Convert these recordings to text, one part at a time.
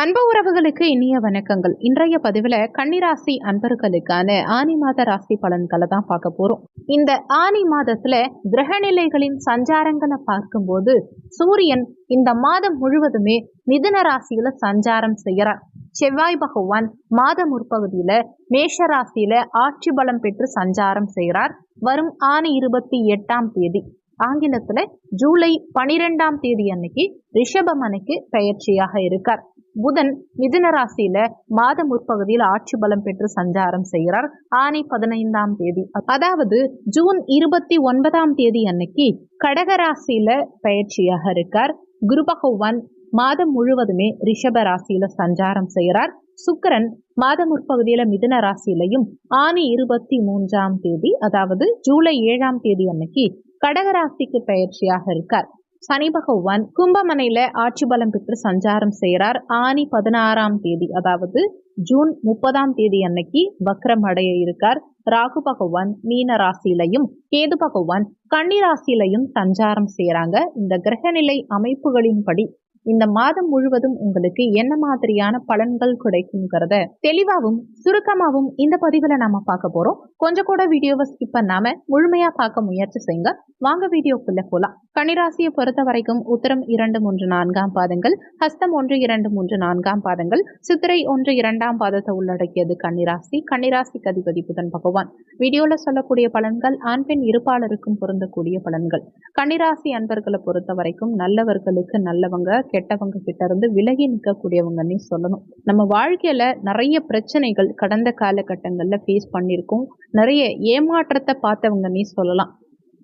அன்பு உறவுகளுக்கு இனிய வணக்கங்கள். இன்றைய பதிவில் கன்னிராசி அன்பர்களுக்கான ஆனி மாத ராசி பலன்களை தான் பார்க்க போறோம். இந்த ஆனி மாதத்துல கிரகநிலைகளின் சஞ்சாரங்களை பார்க்கும்போது சூரியன் இந்த மாதம் முழுவதுமே மிதுன ராசியில சஞ்சாரம் செய்யறார். செவ்வாய் பகவான் மாத முற்பகுதியில மேஷ ராசியில ஆட்சி பலம் பெற்று சஞ்சாரம் செய்கிறார். வரும் ஆணி இருபத்தி எட்டாம் தேதி. ஆங்கிலத்துல ஜூலை பனிரெண்டாம் தேதி அன்னைக்கு ரிஷபமனைக்கு பெயர்ச்சியாக இருக்கார். புதன் மிதுன ராசியில மாத முற்பகுதியில் ஆட்சி பலம் பெற்று சஞ்சாரம் செய்கிறார். ஆணி பதினைந்தாம் தேதி. அதாவது ஜூன் இருபத்தி ஒன்பதாம் தேதி அன்னைக்கு கடகராசியில பயிற்சியாக இருக்கார். குரு பகவான் மாதம் முழுவதுமே ரிஷப ராசியில சஞ்சாரம் செய்கிறார். சுக்கரன் மாத முற்பகுதியில மிதுன ராசியிலையும் ஆணி இருபத்தி மூன்றாம் தேதி அதாவது ஜூலை ஏழாம் தேதி அன்னைக்கு கடகராசிக்கு பயிற்சியாக இருக்கார். சனி பகவான் கும்பமனையில ஆட்சி பலம் பெற்று சஞ்சாரம் செய்கிறார். ஆனி பதினாறாம் தேதி அதாவது ஜூன் முப்பதாம் தேதி அன்னைக்கு வக்ரம் அடைய இருக்கார். ராகு பகவான் மீன ராசியிலையும் கேது பகவான் கன்னி ராசியிலையும் சஞ்சாரம் செய்கிறாங்க. இந்த கிரகநிலை அமைப்புகளின்படி இந்த மாதம் முழுவதும் உங்களுக்கு என்ன மாதிரியான பலன்கள் கிடைக்குங்கிறத தெளிவாகவும் சுருக்கமாகவும் இந்த பதிவில் நாம பார்க்க போறோம். கொஞ்சம் கூட வீடியோவை ஸ்கிப் பண்ணாம முழுமையா பார்க்க முயற்சி செய்யுங்க. வாங்க வீடியோக்குள்ள போலாம். கனிராசியை பொறுத்த வரைக்கும் உத்தரம் இரண்டு மூன்று நான்காம் பாதங்கள் ஹஸ்தம் ஒன்று இரண்டு மூன்று நான்காம் பாதங்கள் சித்திரை ஒன்று இரண்டாம் பாதத்தை உள்ளடக்கியது கன்னிராசி. கன்னிராசிக்கு அதிபதி புதன் பகவான். வீடியோல சொல்லக்கூடிய பலன்கள் ஆண் பெண் இருப்பாளருக்கும் பொருந்தக்கூடிய பலன்கள். கன்னிராசி அன்பர்களை பொறுத்த வரைக்கும் நல்லவர்களுக்கு நல்லவங்க கெட்டவங்க கிட்ட இருந்து விலகி நிற்கக்கூடியவங்கன்னு சொல்லணும். நம்ம வாழ்க்கையில நிறைய பிரச்சனைகள் கடந்த காலகட்டங்கள்ல ஃபேஸ் பண்ணியிருக்கோம். நிறைய ஏமாற்றத்தை பார்த்தவங்கன்னே சொல்லலாம்.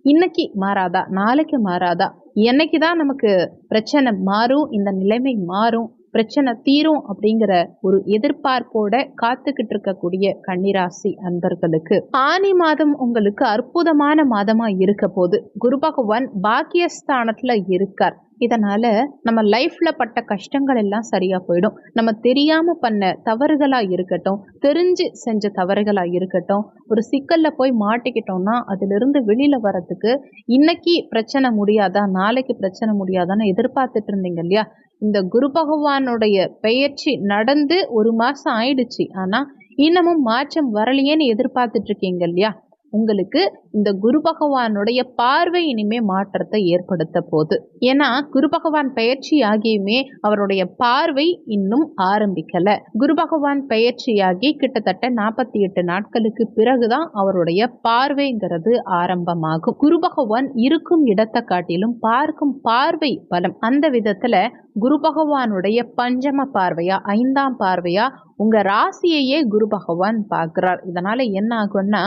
இன்னைக்கு மாறாதா? நாளைக்கு மாறாதா? என்னைக்கு தான் நமக்கு பிரச்சனை மாறும் இந்த நிலைமை மாறும் பிரச்சனை தீரும் அப்படிங்கிற ஒரு எதிர்பார்ப்போட காத்துக்கிட்டு இருக்கக்கூடிய கன்னிராசி அன்பர்களுக்கு ஆனி மாதம் உங்களுக்கு அற்புதமான மாதமா இருக்க போது குரு பகவான் பாக்கியஸ்தானத்துல இருக்கார். இதனால் நம்ம லைஃப்பில் பட்ட கஷ்டங்கள் எல்லாம் சரியாக போயிடும். நம்ம தெரியாமல் பண்ண தவறுகளாக இருக்கட்டும் தெரிஞ்சு செஞ்ச தவறுகளாக இருக்கட்டும் ஒரு சிக்கலில் போய் மாட்டிக்கிட்டோம்னா அதிலிருந்து வெளியில் வெளியில வரத்துக்கு இன்னைக்கு பிரச்சனை முடியாதா நாளைக்கு பிரச்சனை முடியாதான்னு எதிர்பார்த்துட்டு இருந்தீங்க இல்லையா? இந்த குரு பகவானுடைய பெயர்ச்சி நடந்து ஒரு மாதம் ஆயிடுச்சு. ஆனால் இன்னமும் மாற்றம் வரலையேன்னு எதிர்பார்த்துட்டு இருக்கீங்க இல்லையா? உங்களுக்கு இந்த குரு பகவானுடைய பார்வை இனிமே மாற்றத்தை ஏற்படுத்த போது ஏன்னா குரு பகவான் பயிற்சி ஆகியுமே அவருடைய பார்வை இன்னும் ஆரம்பிக்கல. குரு பகவான் பயிற்சியாகி கிட்டத்தட்ட நாற்பத்தி எட்டு நாட்களுக்கு பிறகுதான் அவருடைய பார்வைங்கிறது ஆரம்பமாகும். குரு பகவான் இருக்கும் இடத்தை காட்டிலும் பார்க்கும் பார்வை பலம். அந்த விதத்துல குரு பகவானுடைய பஞ்சம பார்வையா ஐந்தாம் பார்வையா உங்க ராசியையே குரு பகவான் பார்க்கிறார். இதனால என்ன ஆகும்னா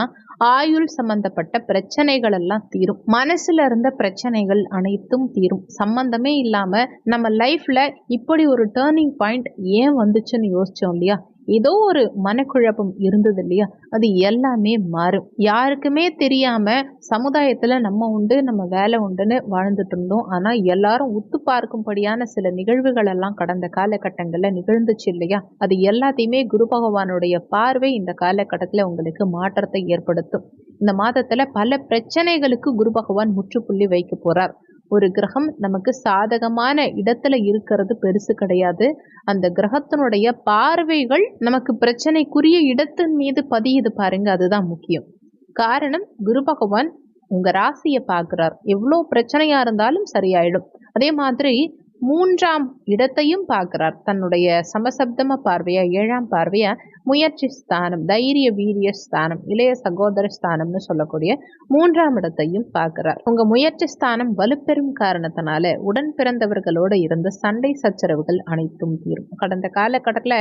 ஆயுள் சம்பந்தப்பட்ட பிரச்சனைகள் எல்லாம் தீரும். மனசுல இருந்த பிரச்சனைகள் அனைத்தும் தீரும். சம்பந்தமே இல்லாம நம்ம லைஃப்ல இப்படி ஒரு டேர்னிங் பாயிண்ட் ஏன் வந்துச்சுன்னு யோசிச்சோம் இல்லையா? ஏதோ ஒரு மனக்குழப்பம் இருந்தது இல்லையா? அது எல்லாமே மாறும். யாருக்குமே தெரியாம சமுதாயத்துல நம்ம உண்டு நம்ம வேலை உண்டுன்னு வாழ்ந்துட்டு இருந்தோம். ஆனா எல்லாரும் உத்து பார்க்கும்படியான சில நிகழ்வுகள் எல்லாம் கடந்த காலகட்டங்கள்ல நிகழ்ந்துச்சு இல்லையா? அது எல்லாத்தையுமே குரு பகவானுடைய பார்வை இந்த காலகட்டத்துல உங்களுக்கு மாற்றத்தை ஏற்படுத்தும். இந்த மாதத்துல பல பிரச்சனைகளுக்கு குரு பகவான் முற்றுப்புள்ளி வைக்க போறார். ஒரு கிரகம் நமக்கு சாதகமான இடத்துல இருக்கிறது பெருசு கிடையாது. அந்த கிரகத்தினுடைய பார்வைகள் நமக்கு பிரச்சனைக்குரிய இடத்தின் மீது பதியுது பாருங்க அதுதான் முக்கியம். காரணம் குரு பகவான் உங்க ராசியை பார்க்கிறார். எவ்வளோ பிரச்சனையா இருந்தாலும் சரியாயிடும். அதே மாதிரி மூன்றாம் இடத்தையும் பார்க்கிறார். தன்னுடைய சமசப்தம பார்வையா ஏழாம் பார்வையா முயற்சி ஸ்தானம் தைரிய வீரிய ஸ்தானம் இளைய சகோதர ஸ்தானம்னு சொல்லக்கூடிய மூன்றாம் இடத்தையும் பார்க்கிறார். உங்க முயற்சி ஸ்தானம் வலுப்பெறும் காரணத்தினால உடன் பிறந்தவர்களோட இருந்த சண்டை சச்சரவுகள் அனைத்தும் தீரும். கடந்த காலகட்டத்தில்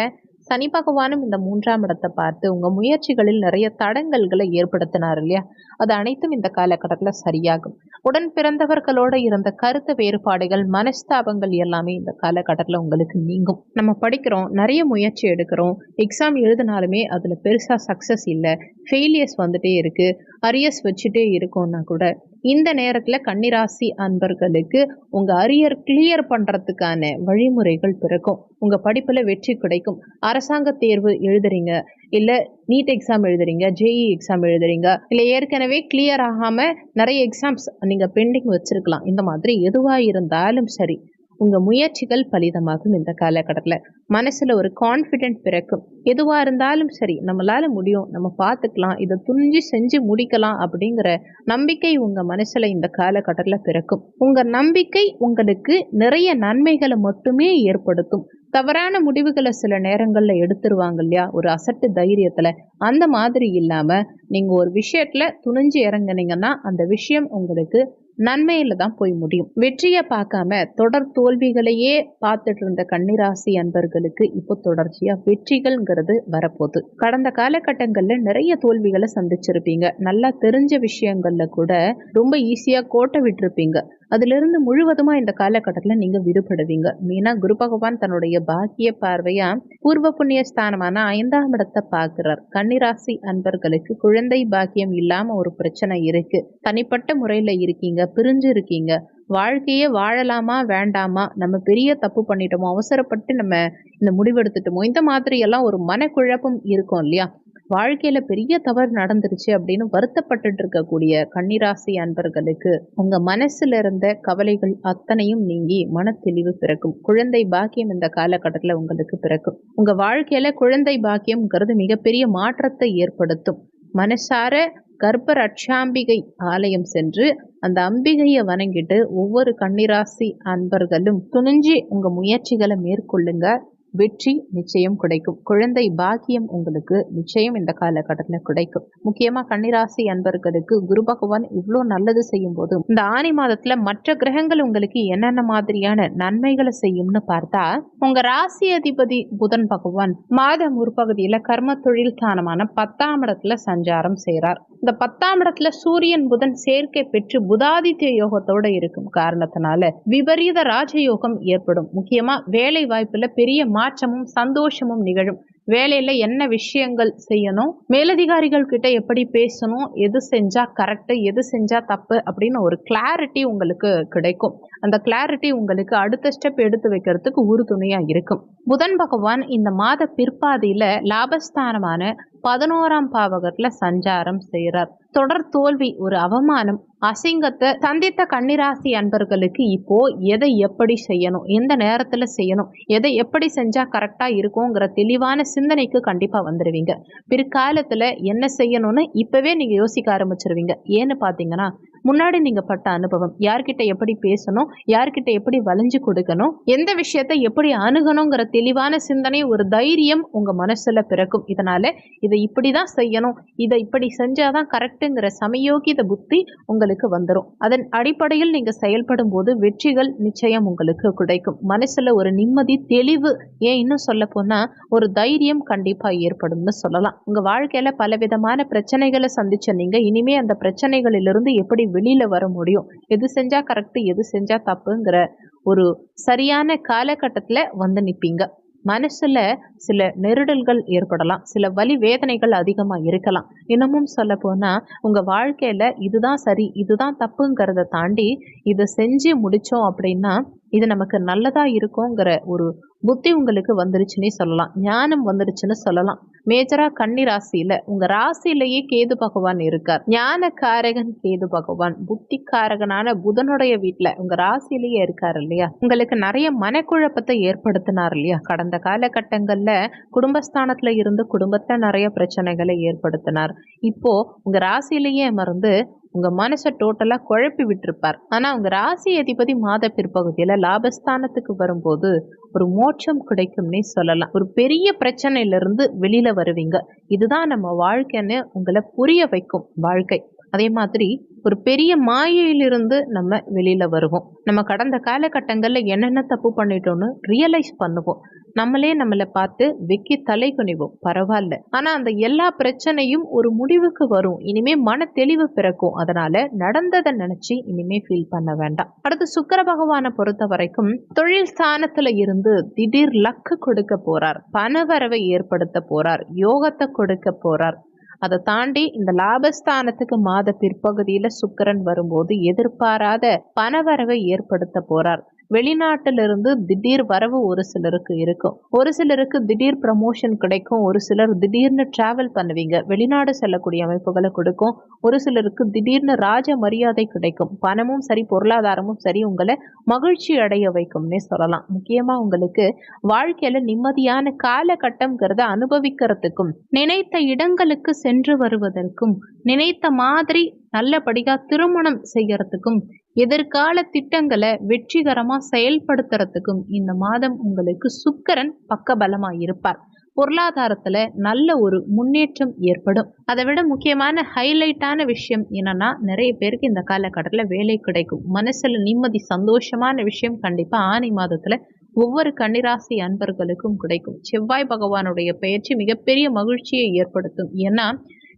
சனி பகவானும் இந்த மூன்றாம் இடத்தை பார்த்து உங்க முயற்சிகளில் நிறைய தடங்கல்களை ஏற்படுத்தினார் இல்லையா? அது அனைத்தும் இந்த காலகட்டத்தில் சரியாகும். உடன் பிறந்தவர்களோட இருந்த கருத்து வேறுபாடுகள் மனஸ்தாபங்கள் எல்லாமே இந்த காலகட்டத்தில் உங்களுக்கு நீங்கும். நம்ம படிக்கிறோம் நிறைய முயற்சி எடுக்கிறோம். எக்ஸாம் எழுதினாலுமே அதில் பெருசாக சக்ஸஸ் இல்லை. ஃபெயிலியர்ஸ் வந்துட்டே இருக்குது அரியர்ஸ் வச்சுட்டே இருக்கோன்னா கூட இந்த நேரத்தில் கன்னிராசி அன்பர்களுக்கு உங்கள் அரியர் கிளியர் பண்ணுறதுக்கான வழிமுறைகள் பிறக்கும். உங்கள் படிப்பில் வெற்றி கிடைக்கும். அரசாங்க தேர்வு எழுதுறீங்க இல்லை நீட் எக்ஸாம் எழுதுறீங்க ஜேஇ எக்ஸாம் எழுதுறீங்க இல்லை ஏற்கனவே கிளியர் ஆகாமல் நிறைய எக்ஸாம்ஸ் நீங்கள் பெண்டிங் வச்சுருக்கலாம். இந்த மாதிரி எதுவாக இருந்தாலும் சரி உங்க முயற்சிகள் பலிதமாகும் இந்த காலகட்டத்தில். மனசுல ஒரு கான்ஃபிடென்ட் பிறக்கும். எதுவா இருந்தாலும் சரி நம்மளால முடியும். நம்ம பார்த்துக்கலாம் இதை துணிஞ்சு செஞ்சு முடிக்கலாம் அப்படிங்கிற நம்பிக்கை உங்க மனசுல இந்த காலகட்டத்தில் பிறக்கும். உங்க நம்பிக்கை உங்களுக்கு நிறைய நன்மைகளை மட்டுமே ஏற்படுத்தும். தவறான முடிவுகளை சில நேரங்களில் எடுத்துருவாங்க இல்லையா? ஒரு அசட்டு தைரியத்தில். அந்த மாதிரி இல்லாமல் நீங்கள் ஒரு விஷயத்தில் துணிஞ்சு இறங்குனீங்கன்னா அந்த விஷயம் உங்களுக்கு நன்மையில தான் போய் முடியும். வெற்றியை பார்க்காம தொடர் தோல்விகளையே பார்த்துட்டு இருந்த கன்னிராசி அன்பர்களுக்கு இப்போ தொடர்ச்சியா வெற்றிகள்ங்கிறது வரப்போகுது. கடந்த காலகட்டங்கள்ல நிறைய தோல்விகளை சந்திச்சிருப்பீங்க. நல்லா தெரிஞ்ச விஷயங்கள்ல கூட ரொம்ப ஈஸியா கோட்டை விட்டுருப்பீங்க. அதிலிருந்து முழுவதுமா இந்த காலகட்டத்தில் நீங்க விடுபடுவீங்க. மீனா குரு பகவான் தன்னுடைய பாக்கிய பார்வையா பூர்வ புண்ணிய ஸ்தானமான ஐந்தாம் இடத்தை பார்க்கிறார். கன்னிராசி அன்பர்களுக்கு குழந்தை பாக்கியம் இல்லாம ஒரு பிரச்சனை இருக்கு. தனிப்பட்ட முறையில இருக்கீங்க பிரிஞ்சு இருக்கீங்க. வாழ்க்கையே வாழலாமா வேண்டாமா நம்ம பெரிய தப்பு பண்ணிட்டோமோ அவசரப்பட்டு நம்ம இந்த முடிவெடுத்துட்டோமோ இந்த மாதிரி எல்லாம் ஒரு மனக்குழப்பம் இருக்கும் இல்லையா? வாழ்க்கையில பெரிய தவறு நடந்துருச்சு அப்படின்னு வருத்தப்பட்டுட்டு இருக்கக்கூடிய கன்னிராசி அன்பர்களுக்கு உங்க மனசுல இருந்த கவலைகள் அத்தனையும் நீங்கி மன தெளிவு பிறக்கும். குழந்தை பாக்கியம் இந்த காலகட்டத்துல உங்களுக்கு பிறக்கும். உங்க வாழ்க்கையில குழந்தை பாக்கியம்ங்கிறது மிகப்பெரிய மாற்றத்தை ஏற்படுத்தும். மனசார கர்ப்ப ரட்சாம்பிகை ஆலயம் சென்று அந்த அம்பிகையை வணங்கிட்டு ஒவ்வொரு கன்னிராசி அன்பர்களும் துணிஞ்சு உங்க முயற்சிகளை மேற்கொள்ளுங்க. வெற்றி நிச்சயம் கிடைக்கும். குழந்தை பாக்கியம் உங்களுக்கு நிச்சயம் இந்த காலகட்டத்தில் கிடைக்கும். முக்கியமா கன்னிராசி அன்பர்களுக்கு குரு பகவான் இவ்வளோ நல்லது செய்யும் போது இந்த ஆணி மாதத்துல மற்ற கிரகங்கள் உங்களுக்கு என்னென்ன மாதிரியான நன்மைகளை செய்யும்னு பார்த்தா உங்க ராசி அதிபதி புதன் பகவான் மாத முற்பகுதியில கர்ம தொழில் ஸ்தானமான பத்தாம் இடத்துல சஞ்சாரம் செய்கிறார் இந்த பத்தாம் இடத்துல சூரியன் புதன் சேர்க்கை பெற்று புதாதித்ய யோகத்தோட இருக்கும் காரணத்தினால விபரீத ராஜயோகம் ஏற்படும். முக்கியமா வேலை வாய்ப்புல பெரிய மாற்றமும் சந்தோஷமும் நிகழும். வேலையில என்ன விஷயங்கள் செய்யணும் மேலதிகாரிகள் கிட்ட எப்படி பேசணும் எது செஞ்சா கரெக்ட் எது செஞ்சா தப்பு அப்படின்னு ஒரு கிளாரிட்டி உங்களுக்கு கிடைக்கும். அந்த கிளாரிட்டி உங்களுக்கு அடுத்த ஸ்டெப் எடுத்து வைக்கிறதுக்கு உறுதுணையா இருக்கும். புதன் பகவான் இந்த மாத பிற்பாதியில லாபஸ்தானமான பதினோராம் பாவகத்தில் சஞ்சாரம் செய்கிறார் தொடர் தோல்வி ஒரு அவமானம் அசிங்கத்தை சந்தித்த கன்னிராசி அன்பர்களுக்கு இப்போ எதை எப்படி செய்யணும் எந்த நேரத்துல செய்யணும் எதை எப்படி செஞ்சா கரெக்டா இருக்குங்கிற தெளிவான சிந்தனைக்கு கண்டிப்பா வந்துடுவீங்க பிற்காலத்துல என்ன செய்யணும்னு இப்பவே நீங்க யோசிக்க ஆரம்பிச்சிருவீங்க. ஏன்னு பாத்தீங்கன்னா முன்னாடி நீங்க பட்ட அனுபவம் யார்கிட்ட எப்படி பேசணும் யார்கிட்ட எப்படி வளைஞ்சு கொடுக்கணும் எந்த விஷயத்தை எப்படி அணுகணுங்கிற தெளிவான சிந்தனை ஒரு தைரியம் உங்க மனசுல பிறக்கும். இதனால இதை இப்படிதான் செய்யணும் இதை இப்படி செஞ்சாதான் கரெக்டுங்கிற சமயோகித புத்தி உங்களுக்கு வந்துடும் அதன் அடிப்படையில் நீங்க செயல்படும் போது வெற்றிகள் நிச்சயம் உங்களுக்கு கிடைக்கும். மனசுல ஒரு நிம்மதி தெளிவு ஏன் இன்னும் சொல்ல போனா ஒரு தைரியம் கண்டிப்பா ஏற்படும்னு சொல்லலாம். உங்க வாழ்க்கையில பலவிதமான பிரச்சனைகளை சந்திச்ச நீங்க இனிமே அந்த பிரச்சனைகளிலிருந்து எப்படி வெளியில வர முடியும். எது செஞ்சா கரெக்ட் எது செஞ்சா தப்புங்கிற ஒரு சரியான காலகட்டத்துல வந்து நிப்பீங்க. மனசுல சில நெருடல்கள் ஏற்படலாம். சில வலி வேதனைகள் அதிகமா இருக்கலாம். இன்னமும் சொல்ல போனா உங்க வாழ்க்கையில இதுதான் சரி இதுதான் தப்புங்கிறத தாண்டி இதை செஞ்சு முடிச்சோம் அப்படின்னா இது நமக்கு நல்லதா இருக்குங்கிற ஒரு புத்தி உங்களுக்கு வந்துருச்சுன்னே சொல்லலாம். ஞானம் வந்துருச்சுன்னு சொல்லலாம். மேஜரா கன்னி ராசியில உங்க ராசியிலேயே கேது பகவான் இருக்கார். ஞான காரகன் கேது பகவான். புத்தி காரகனான புதனுடைய வீட்டுல உங்க ராசியிலேயே இருக்காரு இல்லையா? உங்களுக்கு நிறைய மனக்குழப்பத்தை ஏற்படுத்தினார் இல்லையா? கடந்த காலகட்டங்கள்ல குடும்பஸ்தானத்துல இருந்து குடும்பத்துல நிறைய பிரச்சனைகளை ஏற்படுத்தினார். இப்போ உங்க ராசியிலேயே மறந்து உங்க மனசை டோட்டலா குழப்பி விட்டுருப்பார். ஆனா உங்க ராசி அதிபதி மாத பிற்பகுதியில லாபஸ்தானத்துக்கு வரும்போது ஒரு மோட்சம் கிடைக்கும்னே சொல்லலாம். ஒரு பெரிய பிரச்சனையில இருந்து வெளியில வருவீங்க. இதுதான் நம்ம வாழ்க்கைன்னு உங்களை புரிய வைக்கும் வாழ்க்கை. அதே மாதிரி ஒரு பெரிய மாயையிலிருந்து நம்ம வெளியில் வருவோம். நம்ம கடந்த காலகட்டங்களில் என்னென்ன தப்பு பண்ணிட்டோம்னு ரியலைஸ் பண்ணுவோம். நம்மளே நம்மளை பார்த்து வெக்கி தலை குனிவோம். பரவாயில்ல. ஆனால் அந்த எல்லா பிரச்சனையும் ஒரு முடிவுக்கு வரும். இனிமே மன தெளிவு பிறக்கும். அதனால நடந்ததை நினைச்சு இனிமே ஃபீல் பண்ண வேண்டாம். அடுத்து சுக்கர பகவானை பொறுத்த வரைக்கும் தொழில் ஸ்தானத்துல இருந்து திடீர் லக்கு கொடுக்க போறார். பணவரவை ஏற்படுத்த போறார். யோகத்தை கொடுக்க போறார். அதை தாண்டி இந்த லாபஸ்தானத்துக்கு மாத பிற்பகுதியில சுக்கரன் வரும்போது எதிர்பாராத பணவரவை ஏற்படுத்த போறார். வெளிநாட்டிலிருந்து திடீர் வரவு ஒரு சிலருக்கு இருக்கும். ஒரு சிலருக்கு திடீர் ப்ரமோஷன் கிடைக்கும். ஒரு சிலர் திடீர்னு டிராவல் பண்ணுவீங்க. வெளிநாடு செல்லக்கூடிய அமைப்புகளை கொடுக்கும். ஒரு சிலருக்கு திடீர்னு ராஜ மரியாதை கிடைக்கும். பணமும் சரி பொருளாதாரமும் சரி உங்களை மகிழ்ச்சி அடைய வைக்கும்னே சொல்லலாம். முக்கியமா உங்களுக்கு வாழ்க்கையில நிம்மதியான காலகட்டம்ங்கிறத அனுபவிக்கிறதுக்கும் நினைத்த இடங்களுக்கு சென்று வருவதற்கும் நினைத்த மாதிரி நல்லபடியா திருமணம் செய்யறதுக்கும் எதிர்கால திட்டங்களை வெற்றிகரமா செயல்படுத்துறதுக்கும் இந்த மாதம் உங்களுக்கு சுக்கரன் பக்கபலமா இருப்பார். பொருளாதாரத்துல நல்ல ஒரு முன்னேற்றம் ஏற்படும். அதை விட முக்கியமான ஹைலைட்டான விஷயம் என்னன்னா நிறைய பேருக்கு இந்த காலகட்டத்தில் வேலை கிடைக்கும். மனசுல நிம்மதி சந்தோஷமான விஷயம் கண்டிப்பா ஆணி மாதத்துல ஒவ்வொரு கன்னிராசி அன்பர்களுக்கும் கிடைக்கும். செவ்வாய் பகவானுடைய பயிற்சி மிகப்பெரிய மகிழ்ச்சியை ஏற்படுத்தும். ஏன்னா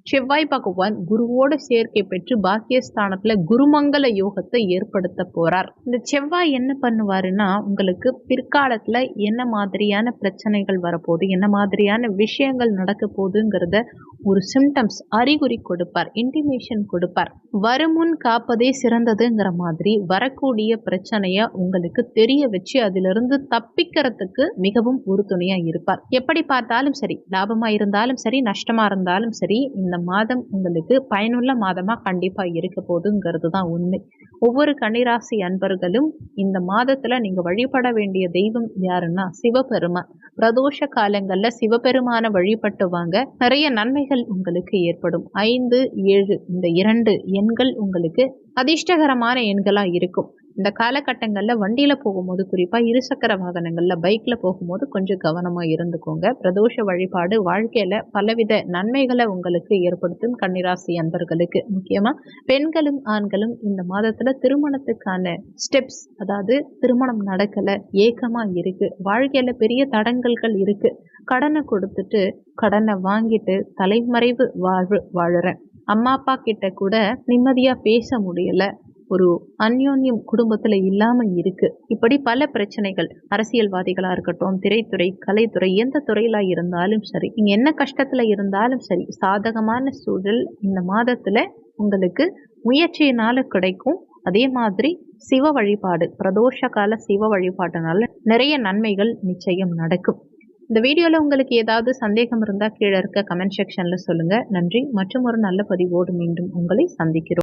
செவ்வாய் பகவான் குருவோட சேர்க்கை பெற்று பாக்கியஸ்தானத்துல குருமங்கல யோகத்தை ஏற்படுத்த போறார். இந்த செவ்வாய் என்ன பண்ணுவாருன்னா உங்களுக்கு பிற்காலத்துல என்ன மாதிரியான பிரச்சனைகள் வரப்போகுது என்ன மாதிரியான விஷயங்கள் நடக்க போகுதுங்கிறத ஒரு சிம்டம்ஸ் அறிகுறி கொடுப்பார் இன்டிமேஷன் கொடுப்பார். வருமுன் காப்பதே சிறந்ததுங்கிற மாதிரி வரக்கூடிய பிரச்சனையை உங்களுக்கு தெரிய வச்சு அதிலிருந்து தப்பிக்கிறதுக்கு மிகவும் உறுதுணையாக இருப்பார். எப்படி பார்த்தாலும் சரி லாபமாக இருந்தாலும் சரி நஷ்டமாக இருந்தாலும் சரி இந்த மாதம் உங்களுக்கு பயனுள்ள மாதமாக கண்டிப்பாக இருக்க போதுங்கிறது தான் உண்மை. ஒவ்வொரு கன்னிராசி அன்பர்களும் இந்த மாதத்தில் நீங்கள் வழிபட வேண்டிய தெய்வம் யாருன்னா சிவபெருமான். பிரதோஷ காலங்கள்ல சிவபெருமான வழிபட்டு வாங்க நிறைய நன்மைகள் உங்களுக்கு ஏற்படும். ஐந்து ஏழு இந்த இரண்டு எண்கள் உங்களுக்கு அதிர்ஷ்டகரமான எண்களா இருக்கும். இந்த காலகட்டங்களில் வண்டியில் போகும்போது குறிப்பாக இருசக்கர வாகனங்களில் பைக்கில் போகும்போது கொஞ்சம் கவனமாக இருந்துக்கோங்க. பிரதோஷ வழிபாடு வாழ்க்கையில் பலவித நன்மைகளை உங்களுக்கு ஏற்படுத்தும் கன்னிராசி அன்பர்களுக்கு. முக்கியமாக பெண்களும் ஆண்களும் இந்த மாதத்தில் திருமணத்துக்கான ஸ்டெப்ஸ் அதாவது திருமணம் நடக்கலை ஏக்கமாக இருக்குது வாழ்க்கையில் பெரிய தடங்கல்கள் இருக்குது கடனை கொடுத்துட்டு கடனை வாங்கிட்டு தலைமறைவு வாழ்வு வாழுறேன். அம்மா அப்பா கிட்ட கூட நிம்மதியாக பேச முடியலை. ஒரு அந்யோன்யம் குடும்பத்துல இல்லாம இருக்கு. இப்படி பல பிரச்சனைகள் அரசியல்வாதிகளா இருக்கட்டும் திரைத்துறை கலைத்துறை எந்த துறையில இருந்தாலும் சரி நீங்க என்ன கஷ்டத்துல இருந்தாலும் சரி சாதகமான சூழல் இந்த மாதத்துல உங்களுக்கு முயற்சியினால கிடைக்கும். அதே மாதிரி சிவ வழிபாடு பிரதோஷ கால சிவ வழிபாட்டினால நிறைய நன்மைகள் நிச்சயம் நடக்கும். இந்த வீடியோவில் உங்களுக்கு ஏதாவது சந்தேகம் இருந்தால் கீழே இருக்க கமெண்ட் செக்ஷனில் சொல்லுங்கள் நன்றி. மற்றும் ஒரு நல்ல பதிவோடு மீண்டும் உங்களை சந்திக்கிறோம்.